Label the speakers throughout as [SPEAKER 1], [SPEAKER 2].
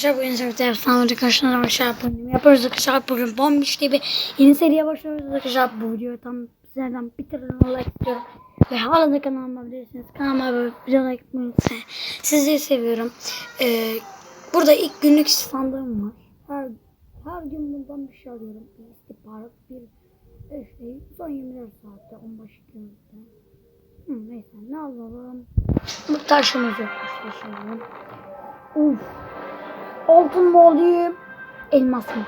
[SPEAKER 1] Arkadaşlar bugün sizlerle efsane arkadaşlar arkadaşlar bugün yapıyoruz. Arkadaşlar bugün bombiş bir yeni seriye başlıyoruz. Arkadaşlar bu videoyu tam sizlerden bitirin like istiyorum. Ve hala da kanalıma bilirsiniz kanalıma abone like unutmayın. Sizleri seviyorum. Ee, burada ilk günlük standım var. Her, her gün bundan bir şey alıyorum. Bir istihbarat bir şey son 24 saatte 15 günlükte Hı, neyse ne alalım? Bu taşımız yok. Taşıyalım Uf Altın mı alayım? Elmas mı?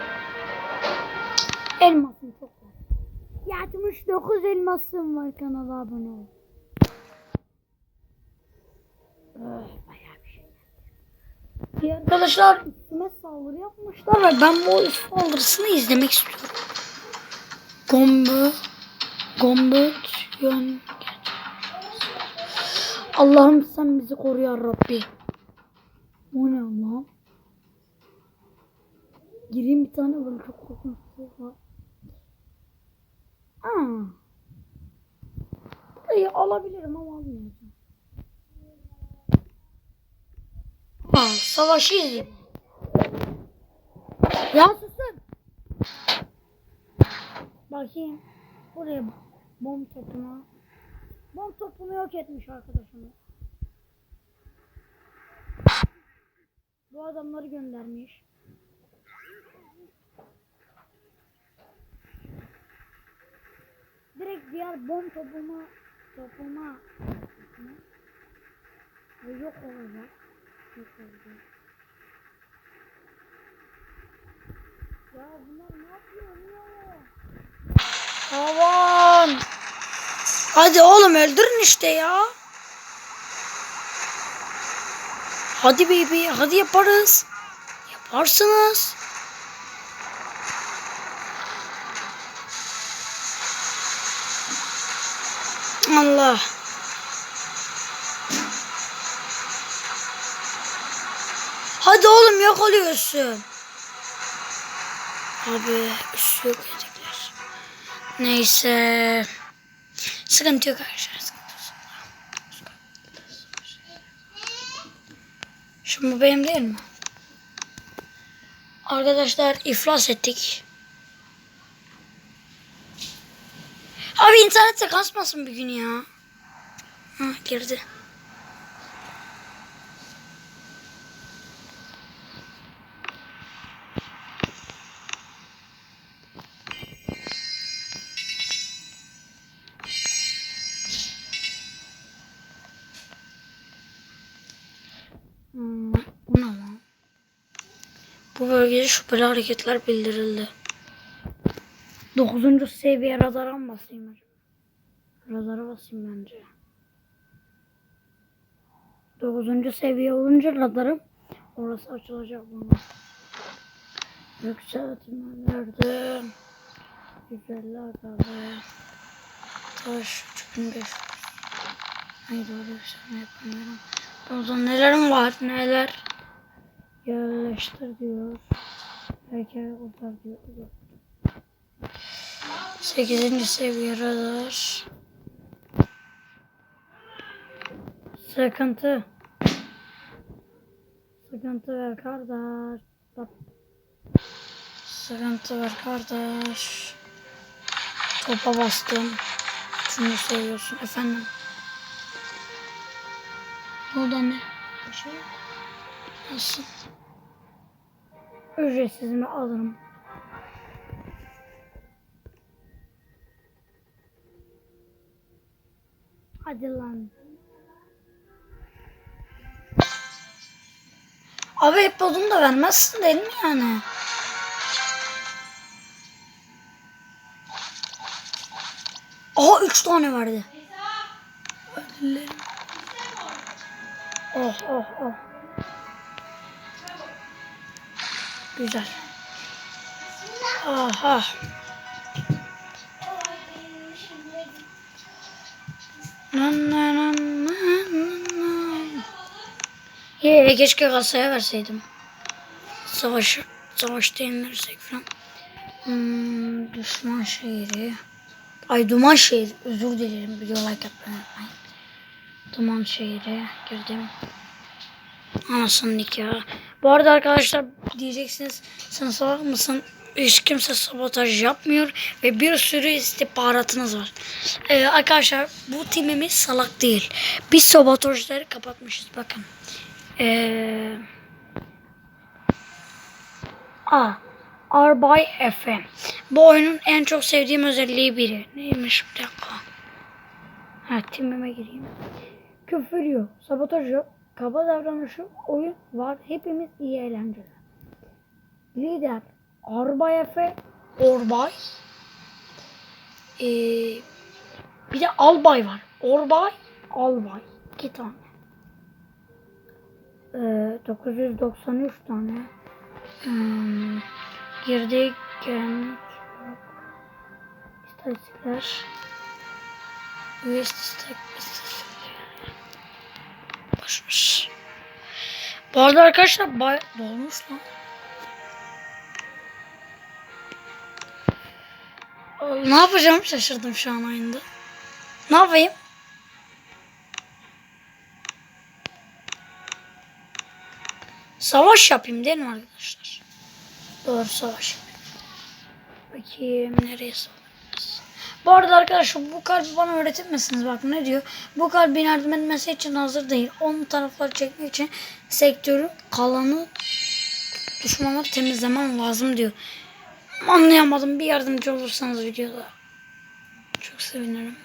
[SPEAKER 1] Elmasım çok var. 79 elmasım var kanala abone ol. Öh, bir şey. Arkadaşlar üstüme saldırı yapmışlar ve ben bu saldırısını izlemek istiyorum. Gombe, Gombet, yön. Allah'ım sen bizi koru ya Rabbi. O ne Allah'ım? Gireyim bir tane böyle çok korkunç bir şey var. Aa. Burayı alabilirim ama almayacağım. Aa, savaşı izleyeyim. Ya susun. Bakayım. Buraya bomb topuna. Bomb topunu yok etmiş arkadaşımız. Bu adamları göndermiş. Direkt diğer bom topuma topuma ve yok olacak. Yok olacak. Ya bunlar ne yapıyor ya? Havan. Hadi oğlum öldürün işte ya. Hadi baby hadi yaparız. Yaparsınız. Allah. Hadi oğlum yok oluyorsun. Abi üstü yok edecekler. Neyse. Sıkıntı yok arkadaşlar. Şimdi bu benim değil mi? Arkadaşlar iflas ettik. Abi internette kasmasın bir gün ya. Ha girdi. Hmm, bu bölgede şüpheli hareketler bildirildi. Dokuzuncu seviye radara mı basayım? Radara basayım bence. Dokuzuncu seviye olunca radarım orası açılacak bunun. Yükseltmelerde 150 kadar taş 3500 Hayır doğru yükselme yapamıyorum. Orada nelerim var neler yerleştir diyor. Belki kurtar diyor. 8. seviye radar. Sıkıntı. Sıkıntı ver kardeş. Bak. Sıkıntı ver kardeş. Topa bastım. Şunu seviyorsun efendim. O da ne? Bir şey. Nasıl? Ücretsiz mi alırım? Hadi lan. Abi hep odun da vermezsin değil mi yani? Aha üç tane verdi. Oh oh oh. Güzel. Aha. Ye keşke kasaya verseydim. Savaş savaşta yenilirsek falan. Hmm, düşman şehri. Ay duman şehri. Özür dilerim. Video like atmayı unutmayın. Duman şehri girdim. Anasının nikahı. Bu arada arkadaşlar diyeceksiniz sen salak mısın? Hiç kimse sabotaj yapmıyor ve bir sürü istihbaratınız var. Ee, arkadaşlar bu timimiz salak değil. Biz sabotajları kapatmışız bakın. Ee, A. Arbay FM. Bu oyunun en çok sevdiğim özelliği biri. Neymiş bir dakika. Ha timime gireyim. Küfür yok, sabotaj yok, kaba davranış yok, oyun var. Hepimiz iyi eğlenceler. Lider Arbay Efe, Orbay. Ee, bir de Albay var. Orbay, Albay. İki tane. Ee, 993 tane. Hmm, girdik. İstatistikler. İstatistik. Boşmuş. Bu arada arkadaşlar bay dolmuş lan. Ne yapacağım şaşırdım şu an oyunda. Ne yapayım? Savaş yapayım değil mi arkadaşlar? Doğru savaş. Bakayım nereye savaşacağız? Bu arada arkadaşlar bu kalbi bana öğretilmesiniz. Bak ne diyor? Bu kalbin yardım etmesi için hazır değil. Onun tarafları çekmek için sektörün kalanı düşmanları temizlemem lazım diyor. Anlayamadım. Bir yardımcı olursanız videoda. Çok sevinirim.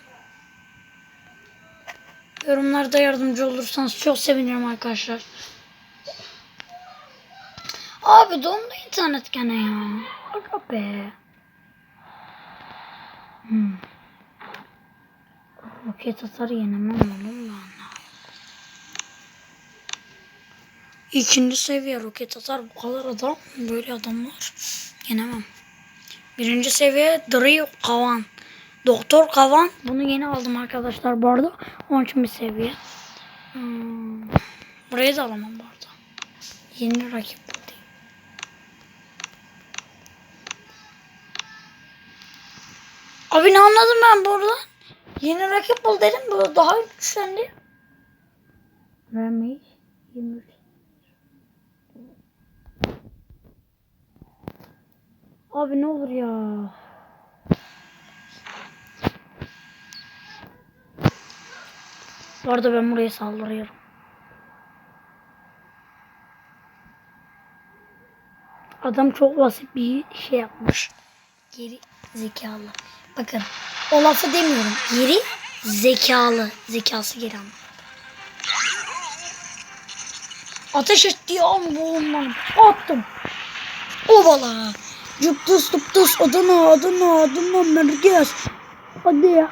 [SPEAKER 1] Yorumlarda yardımcı olursanız çok sevinirim arkadaşlar. Abi dondu internet gene ya. Aga be. Hmm. Roket atar yenemem oğlum lan. İkinci seviye roket atar bu kadar adam böyle adamlar yenemem. Birinci seviye Drio Kavan. Doktor Kavan. Bunu yeni aldım arkadaşlar bu arada. Onun için bir seviye. Hmm. Burayı da alamam bu arada. Yeni rakip bu değil. Abi ne anladım ben buradan? Yeni rakip bul dedim. Bu daha güçlendi. Vermeyiz. 23. Abi ne olur ya. Bu arada ben buraya saldırıyorum. Adam çok basit bir şey yapmış. Geri zekalı. Bakın o lafı demiyorum. Geri zekalı. Zekası geri anlamında. Ateş ettiği an boğulmanım. Attım. Ovala. Cuptus tuptus Adana Adana Adana merkez. Hadi ya.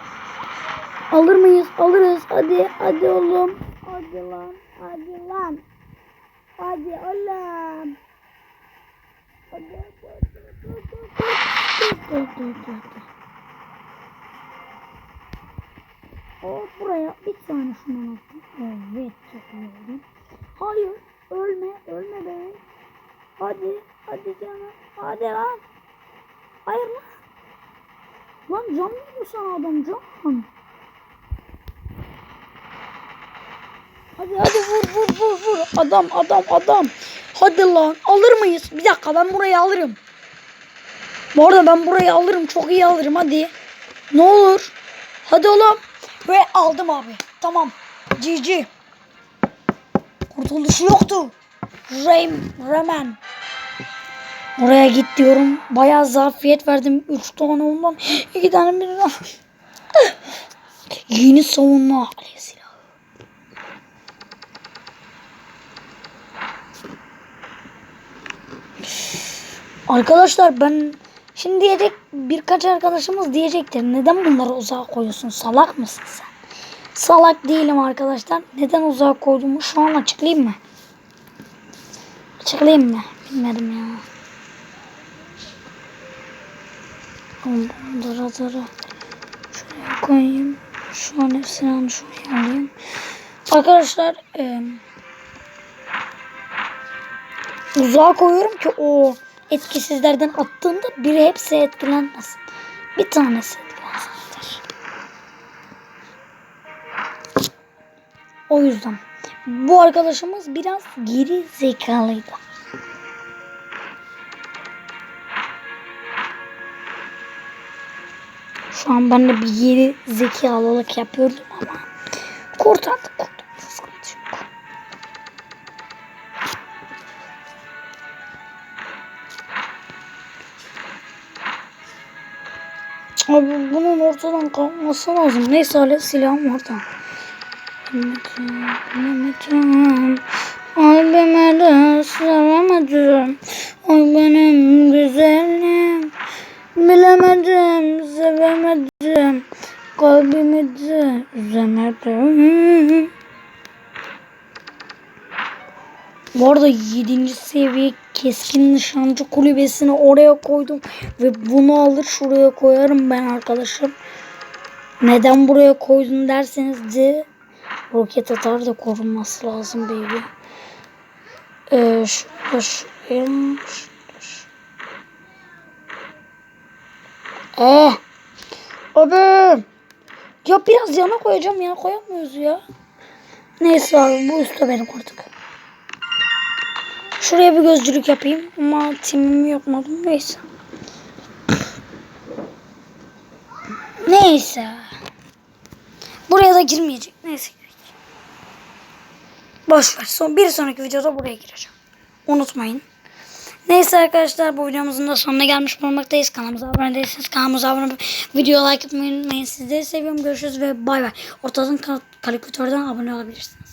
[SPEAKER 1] Alır mıyız? Alırız. Hadi hadi oğlum. Hadi lan. Hadi lan. Hadi oğlum. Hadi. Hop buraya bir tane şundan attım. Evet çok iyi oldu. Hayır ölme ölme be. Hadi hadi canım. Hadi lan. Hayır lan. Lan can veriyor sana adam can. Hadi hadi vur vur vur vur. Adam adam adam. Hadi lan alır mıyız? Bir dakika ben burayı alırım. Bu arada ben burayı alırım. Çok iyi alırım hadi. Ne olur. Hadi oğlum. Ve aldım abi. Tamam. GG. Kurtuluşu yoktu. Raym, Remen. Oraya git diyorum. Bayağı zafiyet verdim. Üç tane ondan. iki tane birden. Yeni savunma. Arkadaşlar ben şimdi diyecek birkaç arkadaşımız diyecektir. Neden bunları uzağa koyuyorsun? Salak mısın sen? Salak değilim arkadaşlar. Neden uzağa koyduğumu şu an açıklayayım mı? Açıklayayım mı? Bilmedim ya. Dara dara. Şuraya koyayım. Şu an hepsini şuraya alayım. Arkadaşlar e, uzağa koyuyorum ki o etkisizlerden attığında biri hepsi etkilenmesin. Bir tanesi etkilensin. O yüzden Bu arkadaşımız biraz geri zekalıydı. Şu an ben de bir geri zekalılık yapıyordum ama kurtardık kurtardık. Abi bunun ortadan kalkması lazım. Neyse hala silahım orada. Bilemedim, kalbime de sevemedim. Ay benim güzelim. Bilemedim, sevemedim. Kalbimi de üzemedim. Bu arada 7. seviye keskin nişancı kulübesini oraya koydum. Ve bunu alır şuraya koyarım ben arkadaşım. Neden buraya koydun derseniz de roket atar da korunması lazım baby. Ee, şurada şuraya şuraya. Eh. Abi. Ya biraz yana koyacağım ya koyamıyoruz ya. Neyse abi bu üstte benim artık. Şuraya bir gözcülük yapayım ama timimi yapmadım neyse. Neyse. Buraya da girmeyecek. Neyse. Boş ver. Son, bir sonraki videoda buraya gireceğim. Unutmayın. Neyse arkadaşlar bu videomuzun da sonuna gelmiş bulunmaktayız. Kanalımıza abone değilseniz kanalımıza abone olup video like atmayı unutmayın. Sizleri seviyorum. Görüşürüz ve bay bay. Ortadan karikatürden abone olabilirsiniz.